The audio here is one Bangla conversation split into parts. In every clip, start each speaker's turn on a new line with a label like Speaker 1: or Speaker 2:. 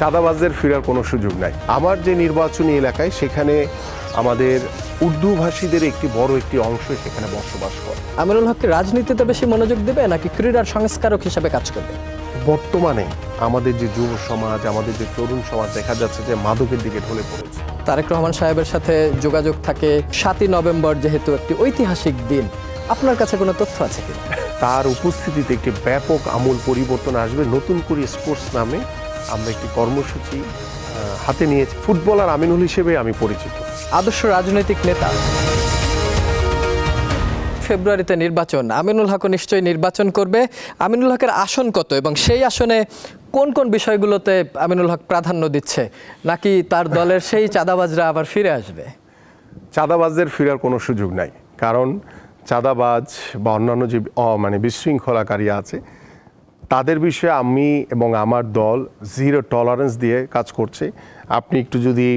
Speaker 1: চাঁদাবাজদের ফেরার কোনো সুযোগ নাই। আমার যে নির্বাচনী এলাকায় সেখানে আমাদের উর্দু ভাষীদের একটি বড় একটি অংশ সেখানে বসবাস করে।
Speaker 2: আমিরুল হক কি রাজনীতিতে বেশি মনোযোগ দেবে নাকি ক্রীড়ার সংস্কারক হিসেবে কাজ করবে?
Speaker 1: বর্তমানে আমাদের যে যুব সমাজ আমাদের যে তরুণ সমাজ দেখা যাচ্ছে যে মাদকের দিকে ঢলে পড়েছে।
Speaker 2: তারেক রহমান সাহেবের সাথে যোগাযোগ থাকে সাতই নভেম্বর যেহেতু একটি ঐতিহাসিক দিন। আপনার কাছে কোনো তথ্য আছে কি
Speaker 1: তার উপস্থিতিতে একটি ব্যাপক আমূল পরিবর্তন আসবে। নতুন করে স্পোর্টস নামে আমরা একটি কর্মসূচি হাতে নিয়েছি। ফুটবলার আমিনুল হিসেবে আমি পরিচিত।
Speaker 2: আদর্শ রাজনৈতিক নেতা। ফেব্রুয়ারিতে নির্বাচন। আমিনুল হক নিশ্চয়ই নির্বাচন করবে। আমিনুল হকের আসন কত এবং সেই আসনে কোন কোন বিষয়গুলোতে আমিনুল হক প্রাধান্য দিচ্ছে? নাকি তার দলের সেই চাঁদাবাজরা আবার ফিরে আসবে?
Speaker 1: চাঁদাবাজদের ফেরার কোনো সুযোগ নাই। কারণ চাঁদাবাজ বা অন্যান্য যে অ- মানে বিশৃঙ্খলাকারী আছে তাদের বিষয়ে আমি এবং আমার দল জিরো টলারেন্স দিয়ে কাজ করছে। আপনি একটু যদি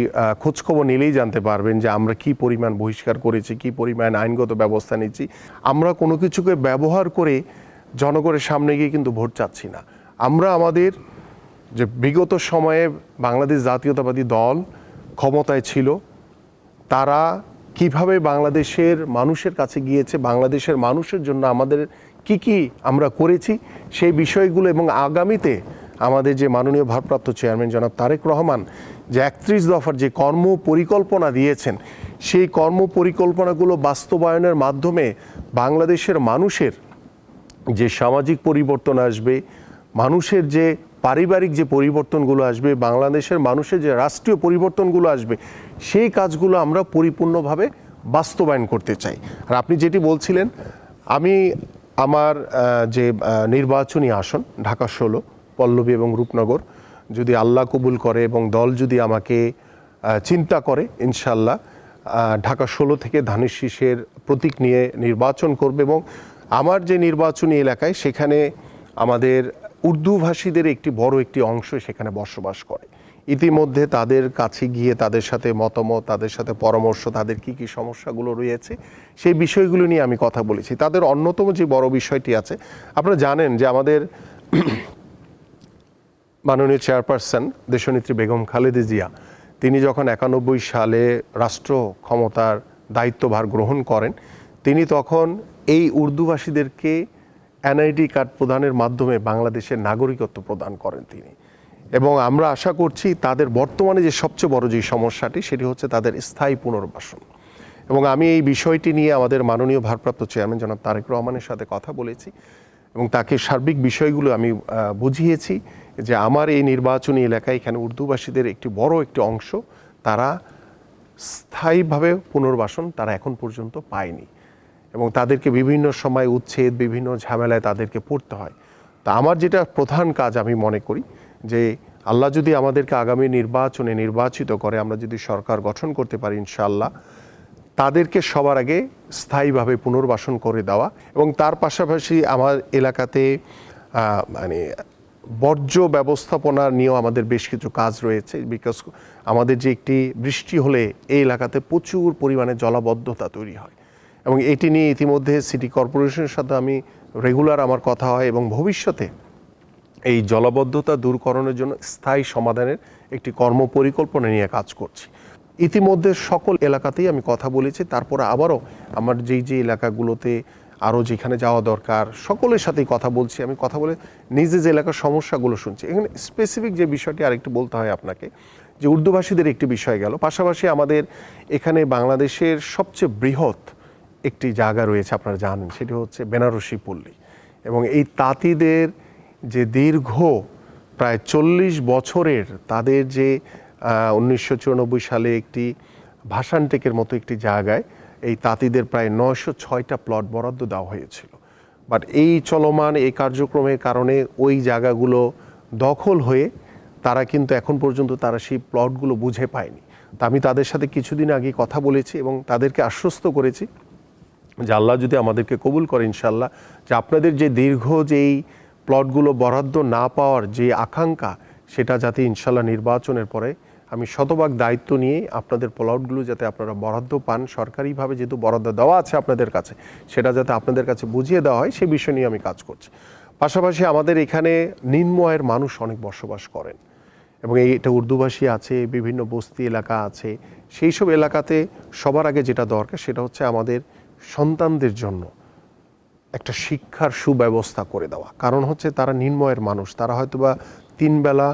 Speaker 1: খোঁজখবর নিলেই জানতে পারবেন যে আমরা কি পরিমাণ বহিষ্কার করেছি, কি পরিমাণ আইনগত ব্যবস্থা নিচ্ছি আমরা কোনো কিছুকে ব্যবহার করে জনগণের সামনে গিয়ে কিন্তু ভোট চাচ্ছি না। আমরা আমাদের যে বিগত সময়ে বাংলাদেশ জাতীয়তাবাদী দল ক্ষমতায় ছিল, তারা কীভাবে বাংলাদেশের মানুষের কাছে গিয়েছে, বাংলাদেশের মানুষের জন্য আমাদের কি কি আমরা করেছি সেই বিষয়গুলো এবং আগামীতে আমাদের যে মাননীয় ভারপ্রাপ্ত চেয়ারম্যান জনাব তারেক রহমান যে একত্রিশ দফার যে কর্ম পরিকল্পনা দিয়েছেন, সেই কর্ম পরিকল্পনাগুলো বাস্তবায়নের মাধ্যমে বাংলাদেশের মানুষের যে সামাজিক পরিবর্তন আসবে, মানুষের যে পারিবারিক যে পরিবর্তনগুলো আসবে, বাংলাদেশের মানুষের যে রাষ্ট্রীয় পরিবর্তনগুলো আসবে, সেই কাজগুলো আমরা পরিপূর্ণভাবে বাস্তবায়ন করতে চাই। আর আপনি যেটি বলছিলেন, আমি আমার যে নির্বাচনী আসন, ঢাকা ষোলো, পল্লবী এবং রূপনগর, যদি আল্লাহ কবুল করে এবং দল যদি আমাকে চিন্তা করে ইনশাল্লাহ ঢাকা ষোলো থেকে ধানের শীষের প্রতীক নিয়ে নির্বাচন করবে এবং আমার যে নির্বাচনী এলাকায় সেখানে আমাদের উর্দুভাষীদের একটি বড় একটি অংশ সেখানে বসবাস করে। ইতিমধ্যে তাদের কাছে গিয়ে তাদের সাথে মতামত, তাদের সাথে পরামর্শ, তাদের কি কি সমস্যাগুলো রয়েছে, সেই বিষয়গুলো নিয়ে আমি কথা বলেছি। তাদের অন্যতম যে বড় বিষয়টি আছে, আপনারা জানেন যে আমাদের মাননীয় চেয়ারপারসন দেশনেত্রী বেগম খালেদা জিয়া, তিনি যখন একানব্বই সালে রাষ্ট্র ক্ষমতার দায়িত্বভার গ্রহণ করেন, তিনি তখন এই উর্দুভাষীদেরকে এনআইডি কার্ড প্রদানের মাধ্যমে বাংলাদেশের নাগরিকত্ব প্রদান করেন তিনি। এবং আমরা আশা করছি তাদের বর্তমানে যে সবচেয়ে বড় যে সমস্যাটি, সেটি হচ্ছে তাদের স্থায়ী পুনর্বাসন। এবং আমি এই বিষয়টি নিয়ে আমাদের মাননীয় ভারপ্রাপ্ত চেয়ারম্যান জনাব তারেক রহমানের সাথে কথা বলেছি এবং তাকে সার্বিক বিষয়গুলো আমি বুঝিয়েছি যে আমার এই নির্বাচনী এলাকায় এখানে উর্দুভাষীদের একটি বড় একটি অংশ তারা স্থায়ীভাবে পুনর্বাসন তারা এখন পর্যন্ত পায়নি এবং তাদেরকে বিভিন্ন সময় উচ্ছেদ, বিভিন্ন ঝামেলায় তাদেরকে পড়তে হয়। তা আমার যেটা প্রধান কাজ আমি মনে করি যে আল্লাহ যদি আমাদেরকে আগামী নির্বাচনে নির্বাচিত করে, আমরা যদি সরকার গঠন করতে পারি ইনশাআল্লাহ, তাদেরকে সবার আগে স্থায়ীভাবে পুনর্বাসন করে দেওয়া এবং তার পাশাপাশি আমার এলাকাতে মানে বর্জ্য ব্যবস্থাপনা নিয়েও আমাদের বেশ কিছু কাজ রয়েছে বিকজ আমাদের যে একটি বৃষ্টি হলে এই এলাকাতে প্রচুর পরিমাণে জলাবদ্ধতা তৈরি হয়। এবং এটি নিয়ে ইতিমধ্যে সিটি কর্পোরেশনের সাথে আমি রেগুলার আমার কথা হয় এবং ভবিষ্যতে এই জলাবদ্ধতা দূরকরণের জন্য স্থায়ী সমাধানের একটি কর্ম পরিকল্পনা নিয়ে কাজ করছি। ইতিমধ্যে সকল এলাকাতেই আমি কথা বলেছি, তারপরে আবারও আমার যেই যে এলাকাগুলোতে আরও যেখানে যাওয়া দরকার, সকলের সাথেই কথা বলছি। আমি কথা বলে নিজে যে এলাকার সমস্যাগুলো শুনছি। এখানে স্পেসিফিক যে বিষয়টি আরেকটু বলতে হয় আপনাকে, যে উর্দুভাষীদের একটি বিষয় গেল। পাশাপাশি আমাদের এখানে বাংলাদেশের সবচেয়ে বৃহৎ একটি জায়গা রয়েছে, আপনারা জানেন, সেটি হচ্ছে বেনারসি পল্লী। এবং এই তাঁতিদের যে দীর্ঘ প্রায় চল্লিশ বছরের তাদের যে উনিশশো চুরানব্বই সালে একটি ভাষানটেকের মতো একটি জায়গায় এই তাঁতিদের প্রায় নয়শো ছয়টা প্লট বরাদ্দ দেওয়া হয়েছিল। বাট এই চলমান, এই কার্যক্রমের কারণে ওই জায়গাগুলো দখল হয়ে তারা কিন্তু এখন পর্যন্ত তারা সেই প্লটগুলো বুঝে পায়নি। তা আমি তাদের সাথে কিছুদিন আগে কথা বলেছি এবং তাদেরকে আশ্বস্ত করেছি যে আল্লাহ যদি আমাদেরকে কবুল করে ইনশাল্লাহ যে আপনাদের যে দীর্ঘ যেই প্লটগুলো বরাদ্দ না পাওয়ার যে আকাঙ্ক্ষা, সেটা যাতে ইনশাল্লাহ নির্বাচনের পরে আমি শতভাগ দায়িত্ব নিয়ে আপনাদের প্লটগুলো যাতে আপনারা বরাদ্দ পান, সরকারিভাবে যেহেতু বরাদ্দ দেওয়া আছে আপনাদের কাছে, সেটা যাতে আপনাদের কাছে বুঝিয়ে দেওয়া হয়, সে বিষয় নিয়ে আমি কাজ করছি। পাশাপাশি আমাদের এখানে নিম্ন আয়ের মানুষ অনেক বসবাস করেন এবং এই এটা উর্দুভাষী আছে, বিভিন্ন বস্তি এলাকা আছে, সেই সব এলাকাতে সবার আগে যেটা দরকার সেটা হচ্ছে আমাদের সন্তানদের জন্য। একটা শিক্ষার সুব্যবস্থা করে দেওয়া। কারণ হচ্ছে তারা নির্ময়ের মানুষ, তারা হয়তো বা তিনবেলা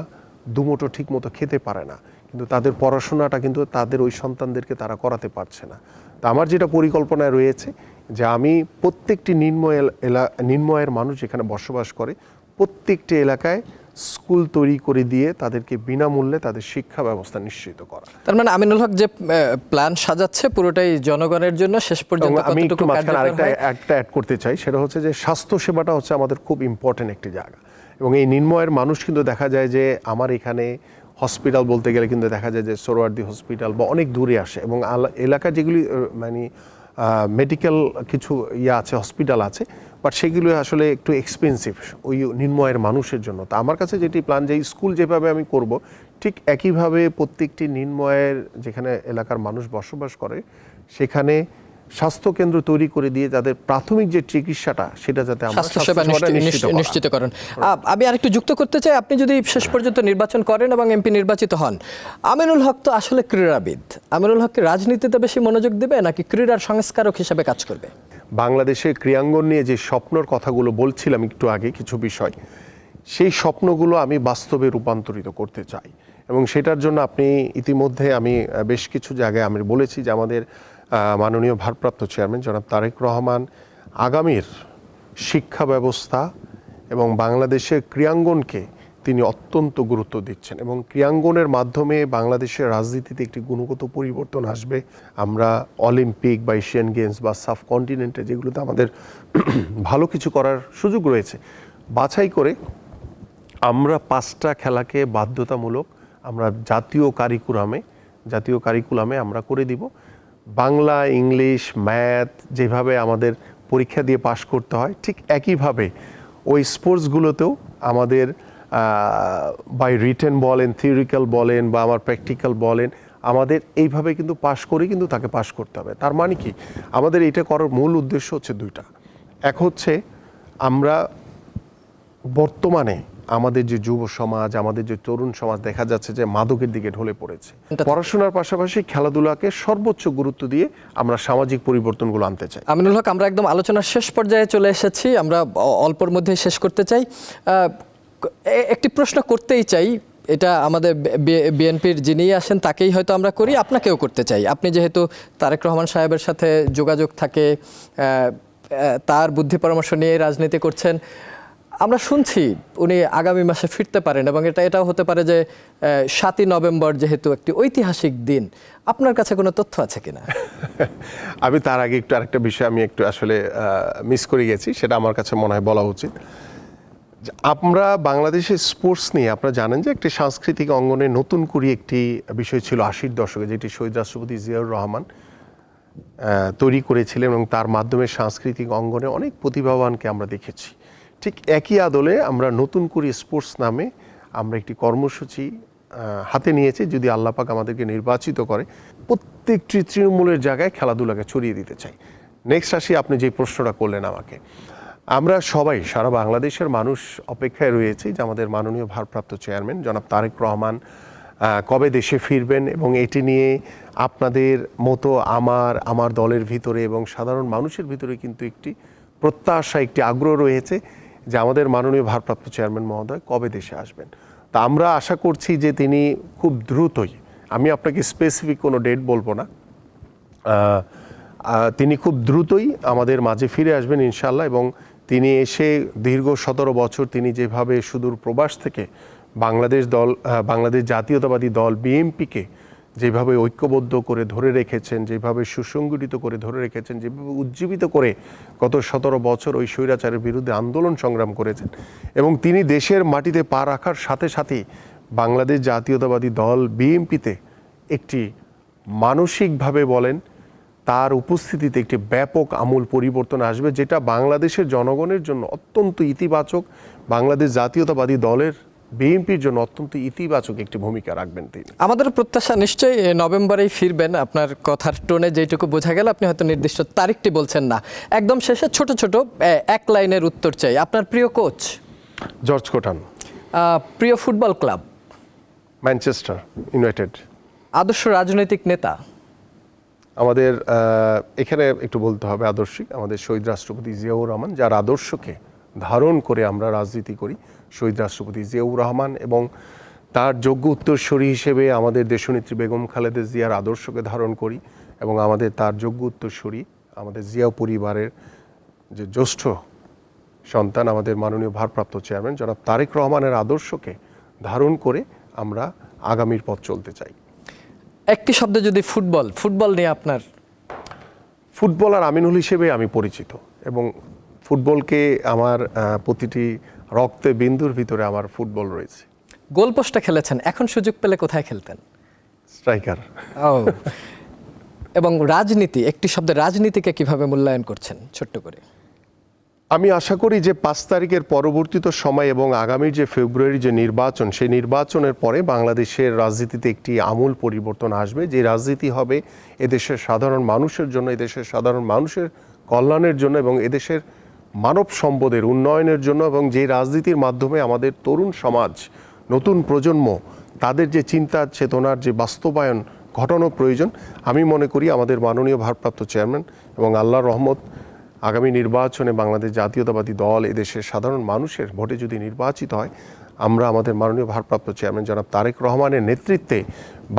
Speaker 1: দুমুটো ঠিক মতো খেতে পারে না। কিন্তু তাদের পড়াশোনাটা কিন্তু তাদের ওই সন্তানদেরকে তারা করাতে পারছে না। তা আমার যেটা পরিকল্পনায় রয়েছে যে আমি প্রত্যেকটি নির্ময় এলা নির্ময়ের মানুষ এখানে বসবাস করে, প্রত্যেকটি এলাকায় স্কুল তৈরি করে দিয়ে তাদেরকে বিনামূল্যে তাদের শিক্ষা ব্যবস্থা নিশ্চিত করা।
Speaker 2: তার মানে আমিনুল হক যে প্ল্যান সাজাচ্ছে পুরোটাই জনগণের জন্য শেষ পর্যন্ত
Speaker 1: আমি একটু মাঝখানে আরেকটা একটা অ্যাড করতে চাই সেটা হচ্ছে যে স্বাস্থ্য সেবাটা হচ্ছে আমাদের খুব ইম্পর্টেন্ট একটি জায়গা। এবং এই নির্ময়ের মানুষ কিন্তু দেখা যায় যে আমার এখানে হসপিটাল বলতে গেলে কিন্তু দেখা যায় যে সোরওয়ার্দি হসপিটাল বা অনেক দূরে আসে। এবং এলাকা যেগুলি মানে মেডিকেল কিছু ইয়ে আছে হসপিটাল আছে বাট সেগুলো আসলে একটু এক্সপেন্সিভ ওই নিম্নয়ের মানুষের জন্য। তো আমার কাছে যেটি প্ল্যান যে স্কুল যেভাবে আমি করব, ঠিক একইভাবে প্রত্যেকটি নিম্নয়ের যেখানে এলাকার মানুষ বসবাস করে, সেখানে স্বাস্থ্য কেন্দ্র তৈরি করে দিয়ে যাদের প্রাথমিক যে চিকিৎসাটা সেটা যাতে
Speaker 2: স্বাস্থ্যসেবা নিশ্চিত- করেন আ- আমি আরেকটু যুক্ত করতে চাই। আপনি যদি শেষ পর্যন্ত নির্বাচন করেন এবং এমপি নির্বাচিত হন আমিনুল হক তো আসলে ক্রীড়াবিদ। আমিনুল হক কি রাজনীতিতে বেশি মনোযোগ দেবে নাকি ক্রীড়ার সংস্কারক হিসাবে কাজ করবে?
Speaker 1: বাংলাদেশের ক্রিয়াঙ্গন নিয়ে যে স্বপ্নর কথাগুলো বলছিলাম একটু আগে কিছু বিষয় সেই স্বপ্নগুলো আমি বাস্তবে রূপান্তরিত করতে চাই। এবং সেটার জন্য আপনি ইতিমধ্যে আমি বেশ কিছু জায়গায় আমি বলেছি যে আমাদের মাননীয় ভারপ্রাপ্ত চেয়ারম্যান জনাব তারেক রহমান আগামীর শিক্ষা ব্যবস্থা এবং বাংলাদেশের ক্রিয়াঙ্গনকে তিনি অত্যন্ত গুরুত্ব দিচ্ছেন এবং ক্রিয়াঙ্গনের মাধ্যমে বাংলাদেশের রাজনীতিতে একটি গুণগত পরিবর্তন আসবে। আমরা অলিম্পিক বা এশিয়ান গেমস বা সাব কন্টিনেন্টে যেগুলোতে আমাদের ভালো কিছু করার সুযোগ রয়েছে, বাছাই করে আমরা পাঁচটা খেলাকে বাধ্যতামূলক আমরা জাতীয় কারিকুলামে জাতীয় কারিকুলামে আমরা করে দিব। বাংলা, ইংলিশ, ম্যাথ যেভাবে আমাদের পরীক্ষা দিয়ে পাশ করতে হয়, ঠিক একইভাবে ওই স্পোর্টসগুলোতেও আমাদের বাই রিটেন বলেন থিওরিক্যাল বলেন বা আমার প্র্যাকটিক্যাল বলেন, আমাদের এইভাবে কিন্তু পাশ করে কিন্তু তাকে পাশ করতে হবে। তার মানে কি? আমাদের এটা করার মূল উদ্দেশ্য হচ্ছে দুইটা। এক হচ্ছে আমরা বর্তমানে আমাদের যে যুব সমাজ আমাদের যে তরুণ সমাজ দেখা যাচ্ছে যে মাদকের দিকে ঢলে পড়েছে। পড়াশোনার পাশাপাশি খেলাধুলাকে সর্বোচ্চ গুরুত্ব দিয়ে আমরা সামাজিক পরিবর্তনগুলো আনতে চাই।
Speaker 2: আমিনুল হক আমরা একদম আলোচনার শেষ পর্যায়ে চলে এসেছি। আমরা অল্পর মধ্যে শেষ করতে চাই। একটি প্রশ্ন করতেই চাই। এটা আমাদের বিএনপির যিনি আসেন তাকেই হয়তো আমরা করি আপনাকেও করতে চাই। আপনি যেহেতু তারেক রহমান সাহেবের সাথে যোগাযোগ থাকে তার বুদ্ধি পরামর্শ নিয়ে রাজনীতি করছেন আমরা শুনছি উনি আগামী মাসে ফিরতে পারেন এবং এটা, এটাও হতে পারে যে সাতই নভেম্বর যেহেতু একটি ঐতিহাসিক দিন, আপনার কাছে কোনো তথ্য আছে কিনা?
Speaker 1: আমি তার আগে একটু আরেকটা বিষয় আমি একটু আসলে মিস করে গেছি, সেটা আমার কাছে মনে হয় বলা উচিত। আমরা বাংলাদেশের স্পোর্টস নিয়ে আপনারা জানেন যে একটি সাংস্কৃতিক অঙ্গনে নতুন করে একটি বিষয় ছিল আশির দশকে, যেটি শহীদ রাষ্ট্রপতি জিয়াউর রহমান তৈরি করেছিলেন এবং তার মাধ্যমে সাংস্কৃতিক অঙ্গনে অনেক প্রতিভাবানকে আমরা দেখেছি। ঠিক একই আদলে আমরা নতুন করে স্পোর্টস নামে আমরা একটি কর্মসূচি হাতে নিয়েছি যদি আল্লাপাক আমাদেরকে নির্বাচিত করে। প্রত্যেকটি তৃণমূলের জায়গায় খেলাধুলাকে ছড়িয়ে দিতে চাই। নেক্সট আসি, আপনি যে প্রশ্নটা করলেন আমাকে। আমরা সবাই, সারা বাংলাদেশের মানুষ অপেক্ষায় রয়েছি যে আমাদের মাননীয় ভারপ্রাপ্ত চেয়ারম্যান জনাব তারেক রহমান কবে দেশে ফিরবেন এবং এটি নিয়ে আপনাদের মতো আমার আমার দলের ভিতরে এবং সাধারণ মানুষের ভিতরে কিন্তু একটি প্রত্যাশা, একটি আগ্রহ রয়েছে। যে আমাদের মাননীয় ভারপ্রাপ্ত চেয়ারম্যান মহোদয় কবে দেশে আসবেন? তা আমরা আশা করছি যে তিনি খুব দ্রুতই, আমি আপনাকে স্পেসিফিক কোনো ডেট বলব না তিনি খুব দ্রুতই আমাদের মাঝে ফিরে আসবেন ইনশাল্লাহ এবং তিনি এসে দীর্ঘ সতেরো বছর তিনি যেভাবে সুদূর প্রবাস থেকে বাংলাদেশ দল বাংলাদেশ জাতীয়তাবাদী দল বিএমপিকে যেভাবে ঐক্যবদ্ধ করে ধরে রেখেছেন, যেভাবে সুসংগঠিত করে ধরে রেখেছেন, যেভাবে উজ্জীবিত করে গত সতেরো বছর ওই স্বৈরাচারের বিরুদ্ধে আন্দোলন সংগ্রাম করেছেন এবং তিনি দেশের মাটিতে পা রাখার সাথে সাথেই বাংলাদেশ জাতীয়তাবাদী দল বিএমপিতে একটি মানসিকভাবে বলেন, তার উপস্থিতিতে একটি ব্যাপক আমূল পরিবর্তন আসবে, যেটা বাংলাদেশের জনগণের জন্য অত্যন্ত ইতিবাচক। বাংলাদেশ জাতীয়তাবাদী দলের বিএনপির জন্য অত্যন্ত ইতিবাচক একটি ভূমিকা রাখবেন তিনি।
Speaker 2: আমাদের প্রত্যাশা নিশ্চয়ই নভেম্বরেই ফিরবেন। আপনার কথার টোনে যেটুকু বোঝা গেল আপনি হয়তো নির্দিষ্ট তারিখটি বলছেন না। একদম শেষে ছোট ছোট এক লাইনের উত্তর চাই। আপনার প্রিয় কোচ?
Speaker 1: জর্জ কোটান
Speaker 2: প্রিয় ফুটবল ক্লাব?
Speaker 1: Manchester United.
Speaker 2: আদর্শ রাজনৈতিক নেতা?
Speaker 1: আমাদের এখানে একটু বলতে হবে আদর্শিক আমাদের শহীদ রাষ্ট্রপতি জিয়াউর রহমান যার আদর্শকে ধারণ করে আমরা রাজনীতি করি। শহীদ রাষ্ট্রপতি জিয়াউর রহমান এবং তার যোগ্য উত্তরসূরি হিসেবে আমাদের দেশনেত্রী বেগম খালেদা জিয়ার আদর্শকে ধারণ করি এবং আমাদের তার যোগ্য উত্তরসূরি আমাদের জিয়া পরিবারের যে জ্যেষ্ঠ সন্তান আমাদের মাননীয় ভারপ্রাপ্ত চেয়ারম্যান জনাব তারেক রহমানের আদর্শকে ধারণ করে আমরা আগামীর পথ চলতে চাই।
Speaker 2: একটি শব্দে যদি ফুটবল ফুটবল নিয়ে আপনার?
Speaker 1: ফুটবলার আমিনুল হিসেবে আমি পরিচিত এবং ফুটবলকে আমার প্রতিটি রক্তে বিন্দুর ভিতরে আমার ফুটবল রয়েছে।
Speaker 2: গোলপোস্টটা খেলেছেন এখন সুযোগ পেলে কোথায় খেলতেন?
Speaker 1: স্ট্রাইকার।
Speaker 2: ও। এবং রাজনীতি একটি শব্দে রাজনীতিকে কীভাবে মূল্যায়ন করছেন ছোট্ট করে?
Speaker 1: আমি আশা করি যে পাঁচ তারিখের পরবর্তীত সময় এবং আগামী যে ফেব্রুয়ারি যে নির্বাচন সেই নির্বাচনের পরে বাংলাদেশের রাজনীতিতে একটি আমূল পরিবর্তন আসবে। যে রাজনীতি হবে এদেশের সাধারণ মানুষের জন্য এদেশের সাধারণ মানুষের কল্যাণের জন্য এবং এদেশের মানব সম্পদের উন্নয়নের জন্য এবং যে রাজনীতির মাধ্যমে আমাদের তরুণ সমাজ, নতুন প্রজন্ম, তাদের যে চিন্তা, চেতনার যে বাস্তবায়ন ঘটানো প্রয়োজন, আমি মনে করি আমাদের মাননীয় ভারপ্রাপ্ত চেয়ারম্যান এবং আল্লাহর রহমত, আগামী নির্বাচনে বাংলাদেশ জাতীয়তাবাদী দল এদেশের সাধারণ মানুষের ভোটে যদি নির্বাচিত হয়, আমরা আমাদের মাননীয় ভারপ্রাপ্ত চেয়ারম্যান জনাব তারেক রহমানের নেতৃত্বে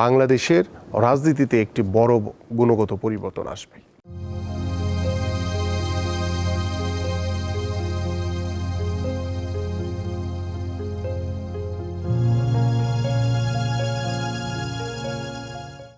Speaker 1: বাংলাদেশের রাজনীতিতে একটি বড় গুণগত পরিবর্তন আসবে।